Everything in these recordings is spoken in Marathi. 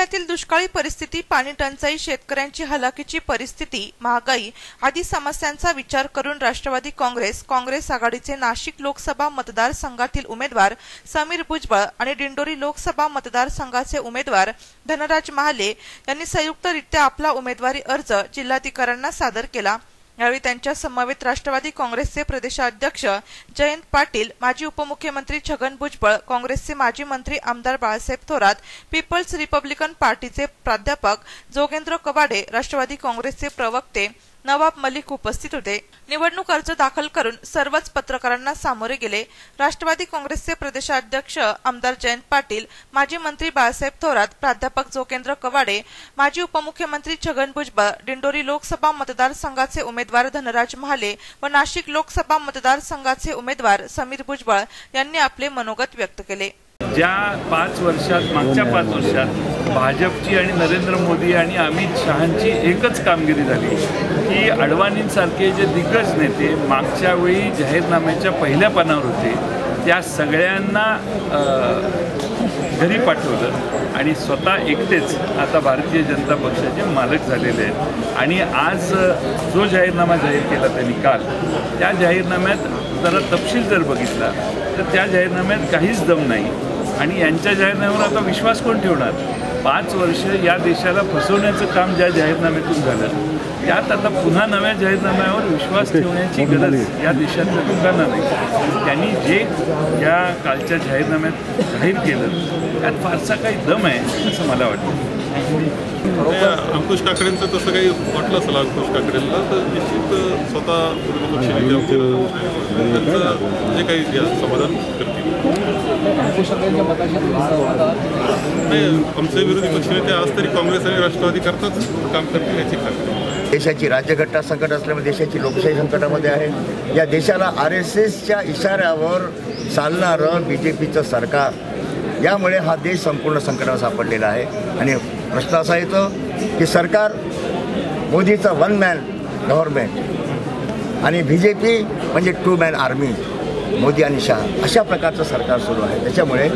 जिल्ह्यातील दुष्काळी परिस्थिती पाणी टंचाई शेतकऱ्यांची हलाखीची परिस्थिती महागाई आदी समस्यांचा विचार करून राष्ट्रवादी काँग्रेस काँग्रेस आघाडीचे नाशिक लोकसभा मतदारसंघातील उमेदवार समीर भुजबळ आणि दिंडोरी लोकसभा मतदारसंघाचे उमेदवार धनराज महाले यांनी संयुक्तरित्या आपला उमेदवारी अर्ज जिल्हाधिकाऱ्यांना सादर केला. यावेळी त्यांच्या समवेत राष्ट्रवादी काँग्रेसचे प्रदेशाध्यक्ष जयंत पाटील माजी उपमुख्यमंत्री छगन भुजबळ काँग्रेसचे माजी मंत्री आमदार बाळासाहेब थोरात पीपल्स रिपब्लिकन पार्टीचे प्राध्यापक जोगेंद्र कवाडे राष्ट्रवादी काँग्रेसचे प्रवक्ते नवाब मलिक उपस्थित होते. निवडणूक अर्ज दाखल करून सर्वच पत्रकारांना सामोरे गेले. राष्ट्रवादी काँग्रेसचे प्रदेशाध्यक्ष आमदार जयंत पाटील माजी मंत्री बाळासाहेब थोरात प्राध्यापक जोगेंद्र कवाडे माजी उपमुख्यमंत्री छगन भुजबळ दिंडोरी लोकसभा मतदारसंघाचे उमेदवार धनराज महाले व नाशिक लोकसभा मतदारसंघाचे उमेदवार समीर भुजबळ यांनी आपले मनोगत व्यक्त केले. ज्या पाच वर्षात मागच्या पाच वर्षात भाजपची आणि नरेंद्र मोदी आणि अमित शहांची एकच कामगिरी झाली. की अडवाणींसारखे जे दिग्गज नेते मागच्या वेळी जाहीरनाम्याच्या पहिल्या पानावर होते त्या सगळ्यांना घरी पाठवलं आणि स्वतः एकटेच आता भारतीय जनता पक्षाचे मालक झालेले आहेत. आणि आज जो जाहीरनामा जाहीर केला त्यांनी काल त्या जाहीरनाम्यात जरा तपशील जर बघितला तर त्या जाहीरनाम्यात काहीच दम नाही. आणि यांच्या जाहीरनाम्यावर आता विश्वास कोण ठेवणार? पाच वर्ष या देशाला फसवण्याचं काम ज्या जाहीरनाम्यातून झालं त्यात आता पुन्हा नव्या जाहीरनाम्यावर विश्वास ठेवण्याची गरज या देशातल्या लोकांना नाही. त्यांनी जे या कालच्या जाहीरनाम्यात जाहीर केलं त्यात फारसा काही दम आहे असं मला वाटतं. अंकुश काकडेंचं तसं काही वाटलं असेल अंकुश काकडेंना तर निश्चित स्वतः त्यांचं जे काही समाधान करतील. नाही आमचे विरोधी पक्षनेते आज तरी काँग्रेस आणि राष्ट्रवादी करताच काम करतील याची खात्री. देशाची राज्यघटना संकट असल्यामुळे देशाची लोकशाही संकटामध्ये आहे. या देशाला आर एस एसच्या इशाऱ्यावर चालणारं बी जे पीचं सरकार. यामुळे हा देश संपूर्ण संकटात सापडलेला आहे. आणि प्रश्न असा येतो की सरकार मोदीचं वन मॅन गव्हर्नमेंट आणि बी जे पी म्हणजे टू मॅन आर्मी मोदी आणि शहा अशा प्रकारचं सरकार सुरू आहे. त्याच्यामुळे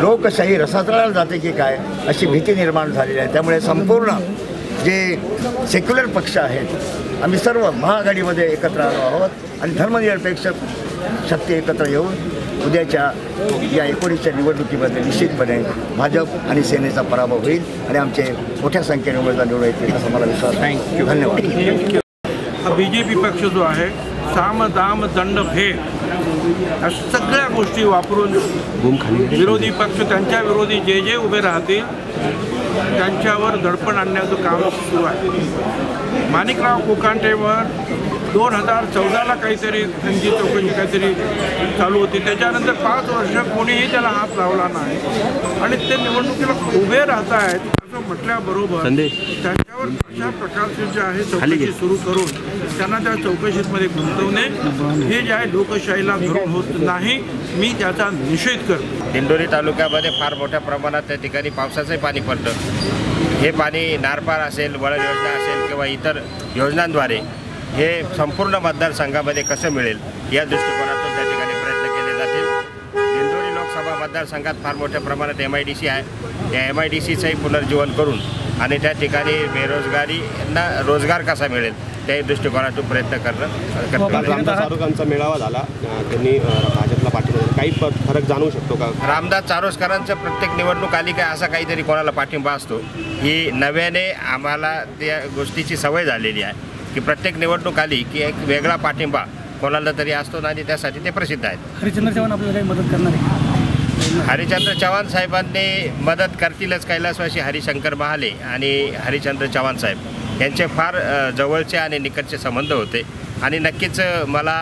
लोकशाही रसातळाला जाते की काय अशी भीती निर्माण झालेली आहे. त्यामुळे संपूर्ण जे सेक्युलर पक्ष आहेत आम्ही सर्व महाआघाडीमध्ये एकत्र आलो आहोत आणि धर्मनिरपेक्ष शक्ती एकत्र येऊन उद्याच्या या एकोणीसच्या निवडणुकीमध्ये निश्चितपणे भाजप आणि सेनेचा पराभव होईल आणि आमचे मोठ्या संख्येने उमेदवार निवडून येतील असा मला विश्वास थँक्यू धन्यवाद. हा बी जे पी पक्ष जो आहे साम दाम दंड भेद या सगळ्या गोष्टी वापरून विरोधी पक्ष त्यांच्या विरोधी जे जे उभे राहतील त्यांच्यावर दडपण आणण्याचं काम सुरू आहे. माणिकराव कोकांटेवर दोन हजार चौदाला काहीतरी त्यांची चौकशी काहीतरी चालू होती. त्याच्यानंतर पाच वर्ष कोणीही त्याला हात लावला नाही. आणि ते निवडणुकीला उभे राहत आहेत असं म्हटल्याबरोबर त्यांच्यावर अशा प्रकारचे जे आहे चौकशी सुरू करून त्यांना त्या चौकशीमध्ये गुंतवणे हे जे आहे लोकशाहीला धरून होत नाही मी त्याचा निषेध करतो. दिंडोरी तालुक्यामध्ये फार मोठ्या प्रमाणात त्या ठिकाणी पावसाचंही पाणी पडतं. हे पाणी नारपार असेल वळण योजना असेल किंवा इतर योजनांद्वारे हे संपूर्ण मतदारसंघामध्ये कसं मिळेल या दृष्टिकोनातून त्या ठिकाणी प्रयत्न केले जातील. दिंडोरी लोकसभा मतदारसंघात फार मोठ्या प्रमाणात एम आय डी सी आहे. त्या एम आय डी सीचंही पुनर्जीवन करून आणि त्या ठिकाणी बेरोजगारींना रोजगार कसा मिळेल त्या दृष्टिकोनातून प्रयत्न करणं रामदास मेळावा झाला. त्यांनी भाजपला पाठिंबा दिला. काही फरक जाणवू शकतो का? रामदास चारोसकरांचं प्रत्येक निवडणूक आली काय असा काहीतरी कोणाला पाठिंबा असतो. ही नव्याने आम्हाला त्या गोष्टीची सवय झालेली आहे. की प्रत्येक निवडणूक आली की एक वेगळा पाठिंबा कोणाला तरी असतो आणि त्यासाठी ते प्रसिद्ध आहेत. हरिचंद्र चव्हाण आपल्याला काही मदत करणार आहे हरिचंद्र चव्हाण साहेबांनी मदत करतीलच कैलासवासी हरिशंकर महाले आणि हरिचंद्र चव्हाण साहेब. यांचे फार जवळचे आणि निकटचे संबंध होते. आणि नक्कीच मला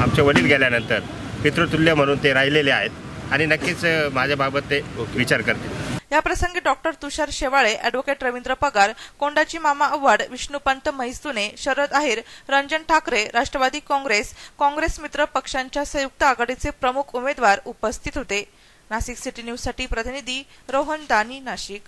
आमचे वडील गेल्यानंतर पितृतुल्य म्हणून ते राहिलेले आहेत. आणि नक्कीच माझ्याबाबत ते विचार करतील. या प्रसंगी डॉक्टर तुषार शेवाळे अॅडव्होकेट रवींद्र पगार कोंडाची मामा आव्हाड विष्णुपंत म्हैसुने शरद आहेर रंजन ठाकरे राष्ट्रवादी काँग्रेस काँग्रेस मित्र पक्षांच्या संयुक्त आघाडीचे प्रमुख उमेदवार उपस्थित होते. नाशिक सिटी न्यूजसाठी प्रतिनिधी रोहन दानी नाशिक.